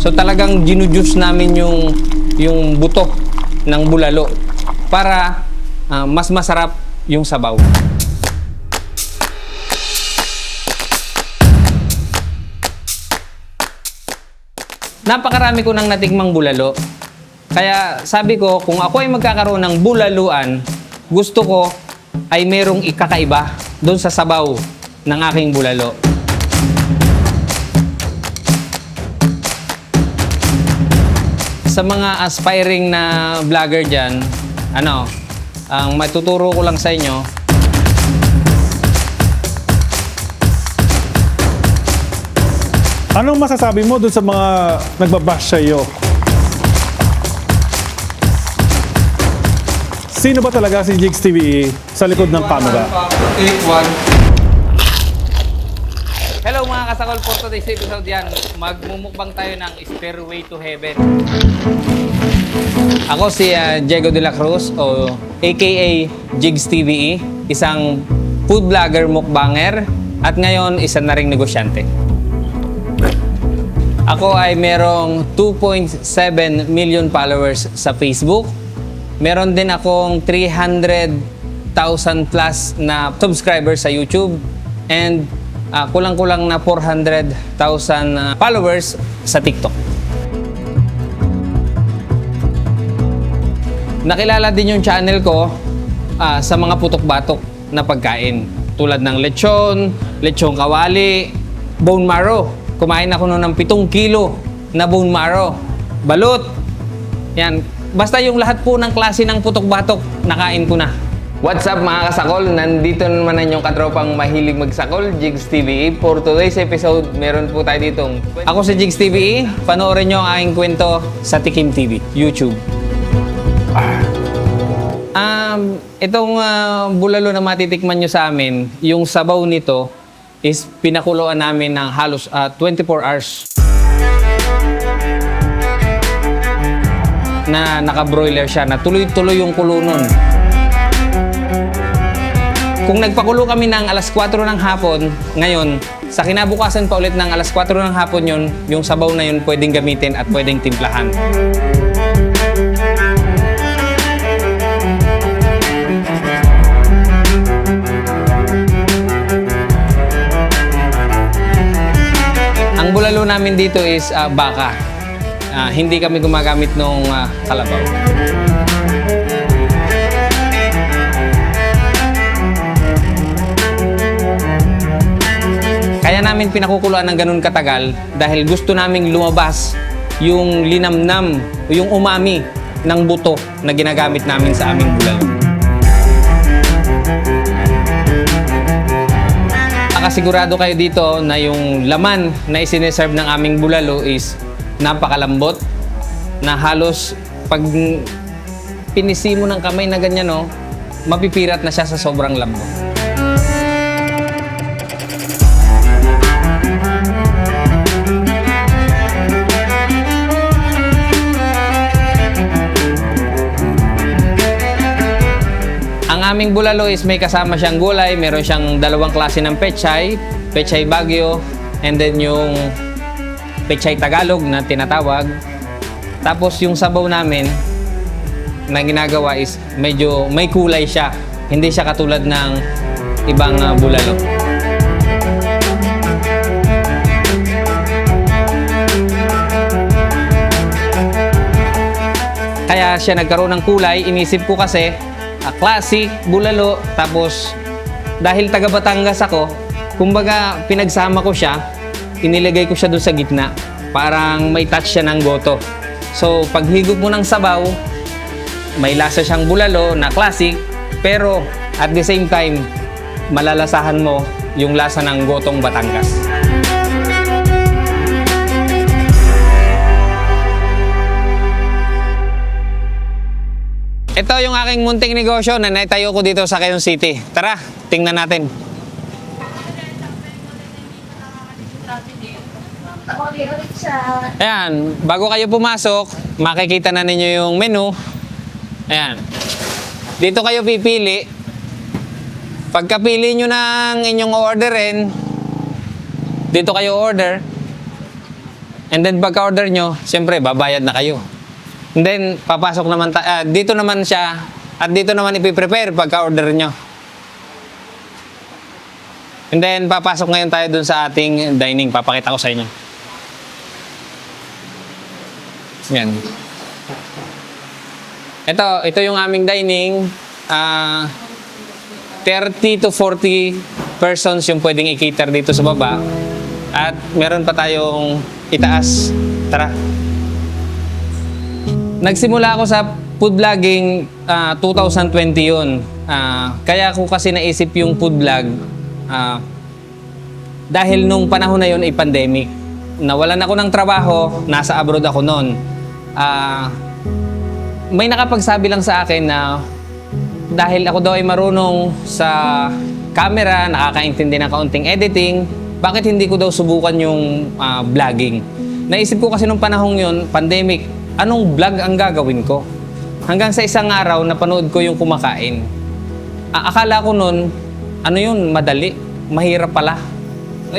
So talagang ginujuice namin yung yung buto ng bulalo para ah, mas masarap yung sabaw. Napakarami ko nang natikmang bulalo. Kaya sabi ko, kung ako ay magkakaroon ng bulaluan, gusto ko ay merong ikakaiba doon sa sabaw ng aking bulalo. Sa mga aspiring na vlogger dyan, ano, ang matuturo ko lang sa inyo, Anong masasabi mo dun sa mga nagbabash sa iyo? Sino ba talaga si Jigs TVE sa likod ng camera? Hello mga kasakol for today's episode yan. Magmumukbang tayo ng Stairway to Heaven. Ako si ah, Diego de la Cruz o aka Jigs TVE, isang food vlogger mukbanger at ngayon isa na ring negosyante. Ako ay merong 2.7 million followers sa Facebook. Meron din akong 300,000 plus na subscribers sa YouTube and ah, kulang-kulang na 400,000 ah, followers sa TikTok. Nakilala din yung channel ko ah, sa mga putok-batok na pagkain. Tulad ng lechon, lechon kawali, bone marrow. Kumain ako noon ng 7 kilo na bone marrow. Balut. Yan. Basta yung lahat po ng klase ng putok-batok, nakain ko na. What's up mga kasakol? Nandito naman na yung katropang mahilig magsakol, Jigs TV. For today's episode, meron po tayo ditong... Ako si Jigs TV. Panoorin nyo ang aking kwento sa Tikim TV, YouTube. Um, itong ah, bulalo na matitikman nyo sa amin, yung sabaw nito is pinakuluan namin ng halos ah, 24 hours na naka-broiler siya, na tuloy-tuloy yung kulo nun. Kung nagpakulo kami ng alas 4 ng hapon, ngayon, sa kinabukasan pa ulit ng alas 4 ng hapon yun, yung sabaw na yun pwedeng gamitin at pwedeng timplahan. Ang bulalo namin dito is ah, baka. Ah, hindi kami gumagamit ng kalabaw. Namin pinakukuluan ng ganun katagal dahil gusto naming lumabas yung linamnam o yung umami ng buto na ginagamit namin sa aming bulalo. Nakasigurado kayo dito na yung laman na isineserve ng aming bulalo is napakalambot na halos pag pinisi mo ng kamay na ganyan no, mapipirat na siya sa sobrang lambot. Aming bulalo is may kasama siyang gulay, meron siyang dalawang klase ng pechay, pechay bagyo, and then yung pechay Tagalog na tinatawag. Tapos yung sabaw namin na ginagawa is medyo may kulay siya. Hindi siya katulad ng ibang ah, bulalo. Kaya siya nagkaroon ng kulay. Inisip ko kasi, ah, classic, bulalo, tapos dahil taga Batangas ako, kumbaga pinagsama ko siya, inilagay ko siya doon sa gitna. Parang may touch siya ng goto. So, paghigop mo ng sabaw, may lasa siyang bulalo na classic, pero at the same time, malalasahan mo yung lasa ng gotong Batangas. Ito yung aking munting negosyo na naitayo ko dito sa Quezon City. Tara, tingnan natin. Ayan, bago kayo pumasok, makikita na ninyo yung menu. Ayan. Dito kayo pipili. Pagkapili nyo ng inyong orderin, dito kayo order. And then pagka-order nyo, siyempre, babayad na kayo. Then, papasok naman, ta- ah, dito naman siya, at dito naman ipiprepare pagka-order nyo. And then, papasok ngayon tayo dun sa ating dining. Papakita ko sa inyo. Yan. Ito, ito yung aming dining. Ah, 30 to 40 persons yung pwedeng i-cater dito sa baba. At meron pa tayong itaas. Tara. Nagsimula ako sa food vlogging ah, 2020 yun. Ah, kaya ako kasi naisip yung food vlog ah, dahil nung panahon na yun ay pandemic. Nawalan ako ng trabaho, nasa abroad ako noon. Ah, may nakapagsabi lang sa akin na dahil ako daw ay marunong sa camera, nakakaintindi ng kaunting editing, bakit hindi ko daw subukan yung ah, vlogging? Naisip ko kasi nung panahong yun, pandemic, anong vlog ang gagawin ko? Hanggang sa isang araw, napanood ko yung kumakain. A- akala ko nun, ano yun, madali, mahirap pala.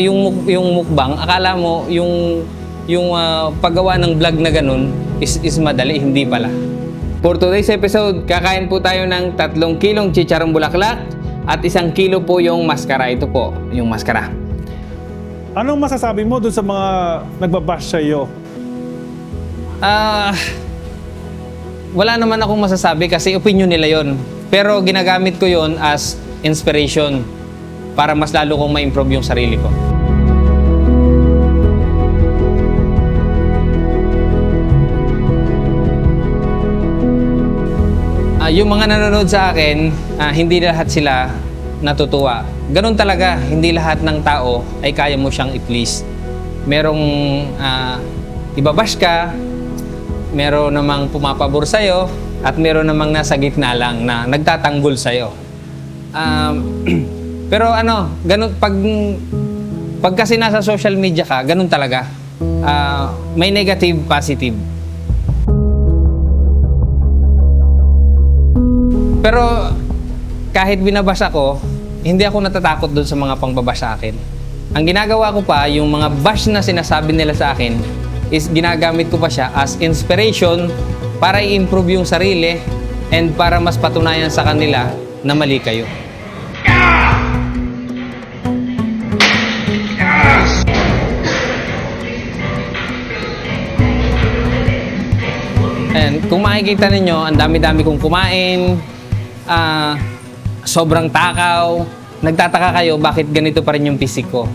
Yung, yung mukbang, akala mo yung, yung ah, paggawa ng vlog na ganun is, is madali, hindi pala. For today's episode, kakain po tayo ng tatlong kilong chicharong bulaklak at isang kilo po yung maskara. Ito po, yung maskara. Anong masasabi mo dun sa mga nagbabash sa Ah, wala naman akong masasabi kasi opinion nila yon. Pero ginagamit ko yon as inspiration para mas lalo kong ma-improve yung sarili ko. Ah, yung mga nanonood sa akin, ah, hindi lahat sila natutuwa. Ganun talaga, hindi lahat ng tao ay kaya mo siyang i-please. Merong ah, ibabash ka, meron namang pumapabor sa'yo, at meron namang nasa gitna lang na nagtatanggol sa'yo. Um, pero ano, ganun, pag, pag kasi nasa social media ka, ganun talaga. Ah, may negative, positive. Pero kahit binabasa ko, hindi ako natatakot doon sa mga pangbabasa sa akin. Ang ginagawa ko pa, yung mga bash na sinasabi nila sa akin, is ginagamit ko pa siya as inspiration para i-improve yung sarili and para mas patunayan sa kanila na mali kayo. And kung makikita ninyo, ang dami-dami kong kumain, ah, sobrang takaw. Nagtataka kayo bakit ganito pa rin yung physique ko.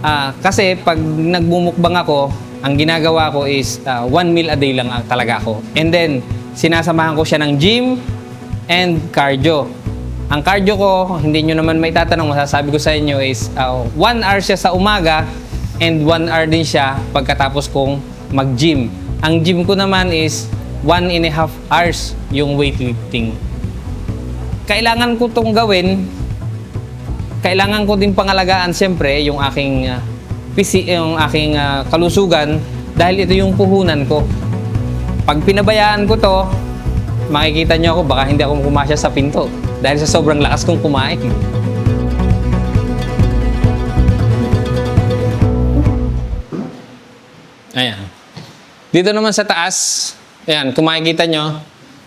Ah, kasi pag nagbumukbang ako, ang ginagawa ko is ah, one meal a day lang ah, talaga ako. And then, sinasamahan ko siya ng gym and cardio. Ang cardio ko, hindi nyo naman may tatanong, masasabi ko sa inyo is ah, one hour siya sa umaga and one hour din siya pagkatapos kong mag-gym. Ang gym ko naman is one and a half hours yung weightlifting. Kailangan ko tong gawin kailangan ko din pangalagaan siyempre yung aking uh, pisi, yung aking ah, kalusugan dahil ito yung puhunan ko. Pag pinabayaan ko to, makikita nyo ako baka hindi ako kumasya sa pinto dahil sa sobrang lakas kong kumain. Ayan. Dito naman sa taas, ayan, kung makikita nyo,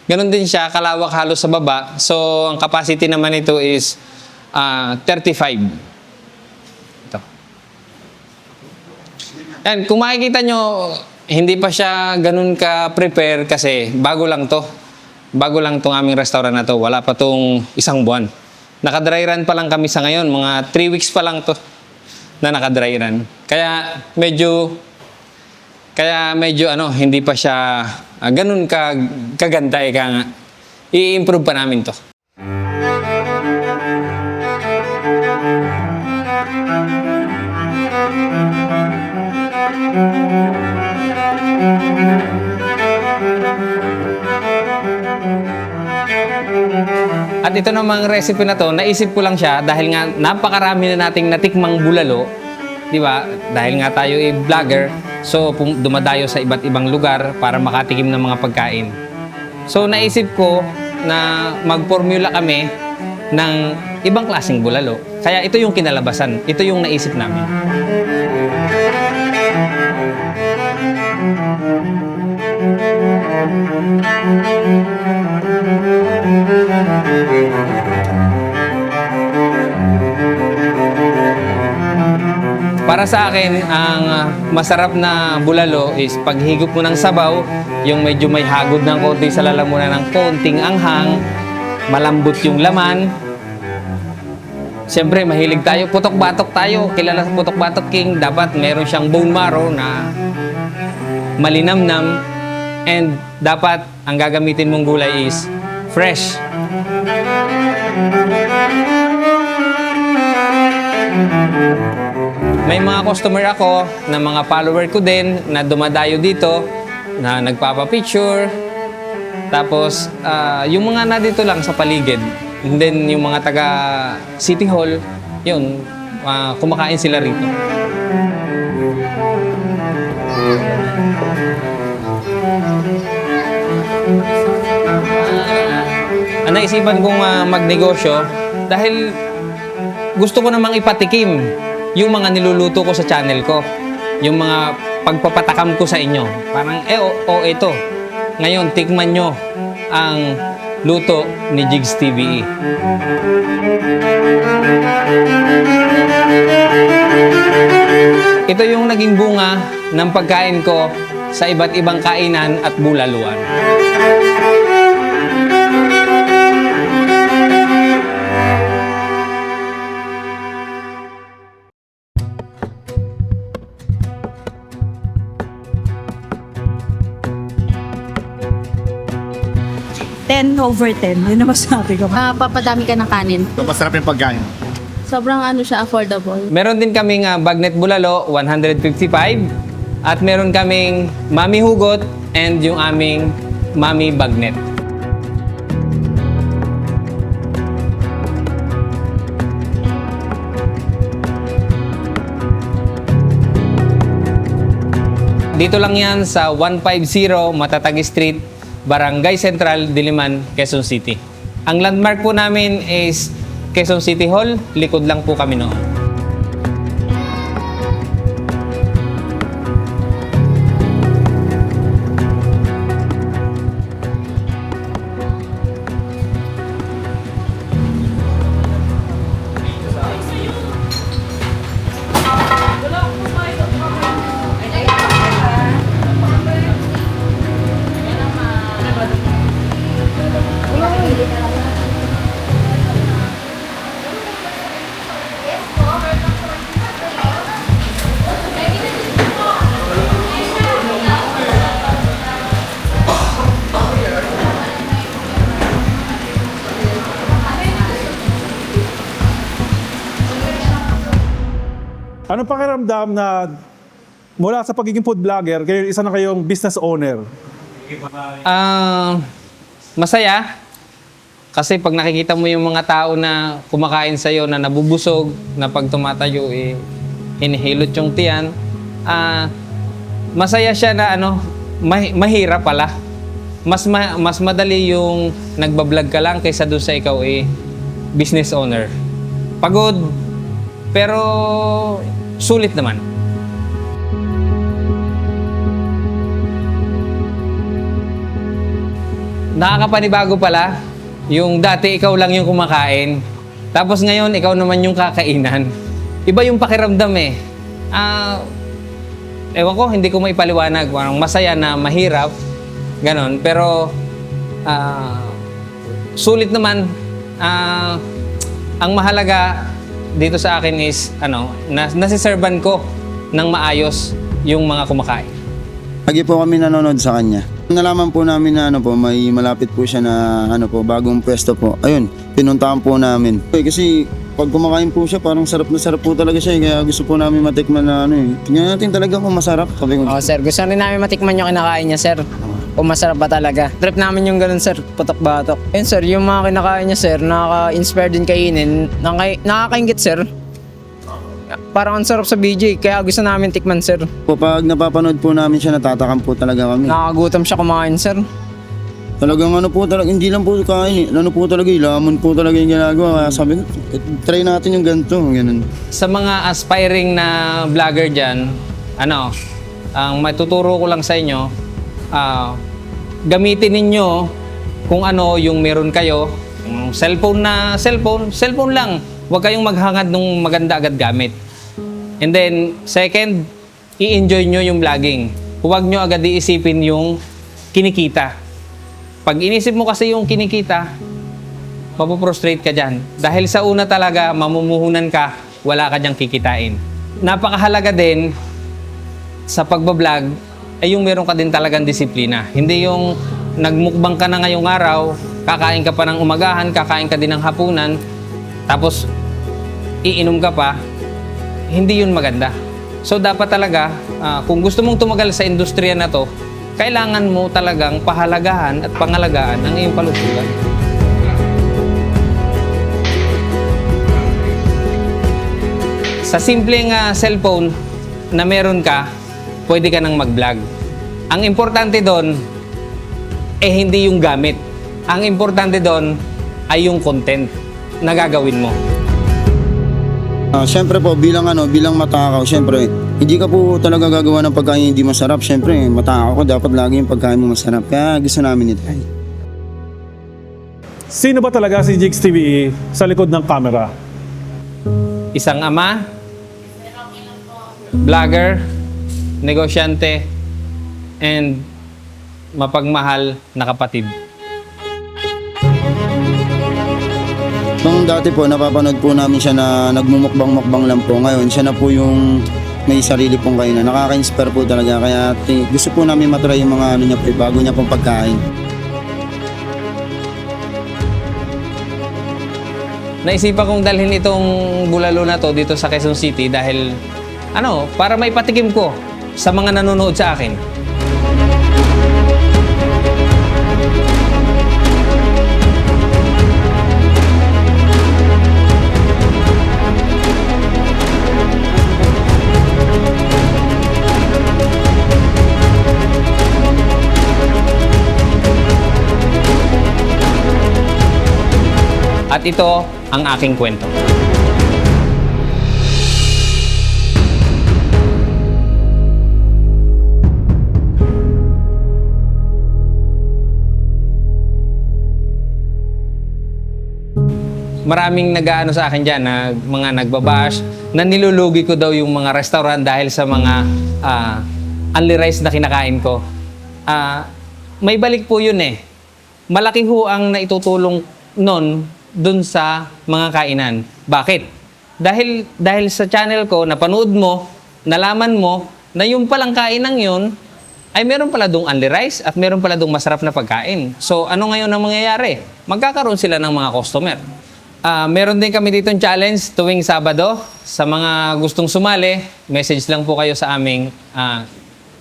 ganun din siya, kalawak halos sa baba. So, ang capacity naman ito is ah, 35. Yan, kung makikita nyo, hindi pa siya ganun ka-prepare kasi bago lang to. Bago lang tong aming restaurant na to. Wala pa tong isang buwan. Naka-dry run pa lang kami sa ngayon. Mga 3 weeks pa lang to na naka-dry run. Kaya medyo kaya medyo ano, hindi pa siya ah, ganun ka kaganda ika nga. I-improve pa namin to. At ito namang recipe na to, naisip ko lang siya dahil nga napakarami na nating natikmang bulalo. Di ba? Dahil nga tayo ay vlogger, so dumadayo sa iba't ibang lugar para makatikim ng mga pagkain. So naisip ko na mag-formula kami ng ibang klaseng bulalo. Kaya ito yung kinalabasan. Ito yung naisip namin. Para sa akin, ang ah, masarap na bulalo is paghigop mo ng sabaw, yung medyo may hagod ng konti sa lalamunan ng konting anghang, malambot yung laman. Siyempre, mahilig tayo. Putok-batok tayo. Kilala sa putok-batok king, dapat meron siyang bone marrow na malinamnam and dapat ang gagamitin mong gulay is fresh. May mga customer ako na mga follower ko din na dumadayo dito na nagpapa-picture. Tapos, ah, yung mga na dito lang sa paligid. And then, yung mga taga City Hall, yun, ah, kumakain sila rito. Ang naisipan kong ah, magnegosyo dahil gusto ko namang ipatikim yung mga niluluto ko sa channel ko. Yung mga pagpapatakam ko sa inyo. Parang, eh, o, o ito. Ngayon, tikman nyo ang luto ni Jigs. TVE. Ito yung naging bunga ng pagkain ko sa iba't ibang kainan at bulaluan. Ten over 10. Yun na masabi ko. Ah, papadami ka ng kanin. So, masarap yung pagkain. Sobrang ano siya, affordable. Meron din kaming ah, bagnet bulalo, 155. At meron kaming mami hugot and yung aming mami bagnet. Dito lang yan sa 150 Matatagi Street, Barangay Central, Diliman, Quezon City. Ang landmark po namin is Quezon City Hall, likod lang po kami noon. Pakiramdam na mula sa pagiging food vlogger, kayo isa na kayong business owner? Ah, masaya. Kasi pag nakikita mo yung mga tao na kumakain sa'yo, na nabubusog, na pag tumatayo, eh, hinihilot yung tiyan, ah, masaya siya na ano, mah- mahirap pala. Mas, ma- mas madali yung nagbablog ka lang kaysa doon sa ikaw eh, business owner. Pagod, pero sulit naman. nakakapanibago pala. Yung dati ikaw lang yung kumakain. Tapos ngayon, ikaw naman yung kakainan. Iba yung pakiramdam eh. Ah, ewan ko, hindi ko maipaliwanag. Parang masaya na mahirap. Ganon. Pero, ah, sulit naman. Ah, ang mahalaga dito sa akin is, ano, nas nasiservan ko ng maayos yung mga kumakain. Lagi po kami nanonood sa kanya. Nalaman po namin na ano po, may malapit po siya na ano po, bagong pwesto po. Ayun, pinuntahan po namin. Eh, kasi pag kumakain po siya, parang sarap na sarap po talaga siya. eh. Kaya gusto po namin matikman na ano eh. Tingnan natin talaga kung masarap. Sabi ko, Oh, sir, gusto rin namin matikman yung kinakain niya, sir. Kung masarap ba talaga. Trip namin yung ganun, sir. Putok-batok. Yun, sir, yung mga kinakain niya, sir, nakaka-inspire din kainin. Nakaka- nakakaingit, sir. Parang ang sarap sa BJ, kaya gusto namin tikman, sir. po, pag napapanood po namin siya, natatakam po talaga kami. Nakakagutom siya kumain, sir. Talagang ano po talaga, hindi lang po kain eh. Ano po talaga, eh, lamon po talaga yung ginagawa. Kaya sabi ko, eh, try natin yung ganito. Ganun. sa mga aspiring na vlogger dyan, ano, ang matuturo ko lang sa inyo, ah, gamitin ninyo kung ano yung meron kayo. Yung cellphone na cellphone, cellphone lang. Huwag kayong maghangad ng maganda agad gamit. And then, second, i-enjoy nyo yung vlogging. Huwag nyo agad iisipin yung kinikita. Pag inisip mo kasi yung kinikita, mapoprostrate ka dyan. Dahil sa una talaga, mamumuhunan ka, wala ka dyang kikitain. Napakahalaga din sa pagbablog ay yung meron ka din talagang disiplina. Hindi yung nagmukbang ka na ngayong araw, kakain ka pa ng umagahan, kakain ka din ng hapunan, tapos iinom ka pa, hindi yun maganda. So dapat talaga, ah, kung gusto mong tumagal sa industriya na to, kailangan mo talagang pahalagahan at pangalagaan ang iyong kalusugan. Sa simpleng ah, cellphone na meron ka, pwede ka nang mag-vlog. Ang importante doon, eh hindi yung gamit. Ang importante doon ay yung content na gagawin mo. Ah, syempre po, bilang ano, bilang matakaw, syempre, hindi ka po talaga gagawa ng pagkain hindi masarap. Syempre, matakaw ko, dapat lagi yung pagkain mo masarap. Kaya gusto namin ito. Sino ba talaga si Jigs TVE sa likod ng camera? Isang ama, vlogger, negosyante, and mapagmahal na kapatid. Nung dati po, napapanood po namin siya na nagmumukbang-mukbang lang po. Ngayon, siya na po yung may sarili pong kainan. Nakaka-inspire po talaga. Kaya gusto po namin matry yung mga ano niya po, bago niya pong pagkain. Naisipan kong dalhin itong bulalo na to dito sa Quezon City dahil ano, para may patikim ko sa mga nanonood sa akin. At ito ang aking kwento. Maraming nag-aano sa akin dyan, na mga nagbabash, na nilulugi ko daw yung mga restaurant dahil sa mga ah, only rice na kinakain ko. Ah, may balik po yun eh. Malaki ho ang naitutulong nun dun sa mga kainan. Bakit? Dahil dahil sa channel ko, napanood mo, nalaman mo na yung palang kainang yun ay meron pala dong only rice at meron pala dong masarap na pagkain. So ano ngayon ang mangyayari? Magkakaroon sila ng mga customer. Ah, meron din kami dito challenge tuwing Sabado. Sa mga gustong sumali, message lang po kayo sa aming ah,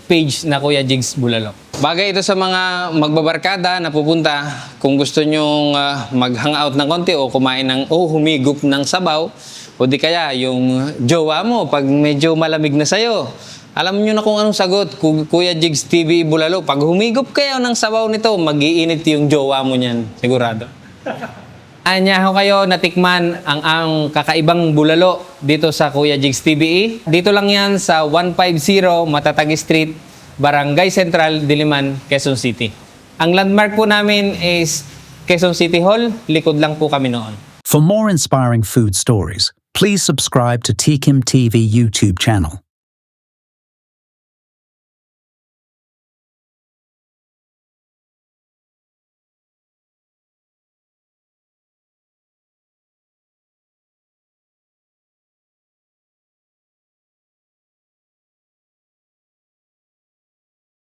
page na Kuya Jigs Bulalo. Bagay ito sa mga magbabarkada na pupunta kung gusto nyong ah, mag-hangout ng konti o kumain ng o humigop ng sabaw o di kaya yung jowa mo pag medyo malamig na sa'yo. Alam nyo na kung anong sagot, Ku- Kuya Jigs TV Bulalo. Pag humigop kayo ng sabaw nito, magiinit yung jowa mo niyan. Sigurado. Anyaho kayo natikman ang ang kakaibang bulalo dito sa Kuya Jigs TVE. Dito lang yan sa 150 Matatagi Street, Barangay Central, Diliman, Quezon City. Ang landmark po namin is Quezon City Hall. Likod lang po kami noon. For more inspiring food stories, please subscribe to Tkim TV YouTube channel.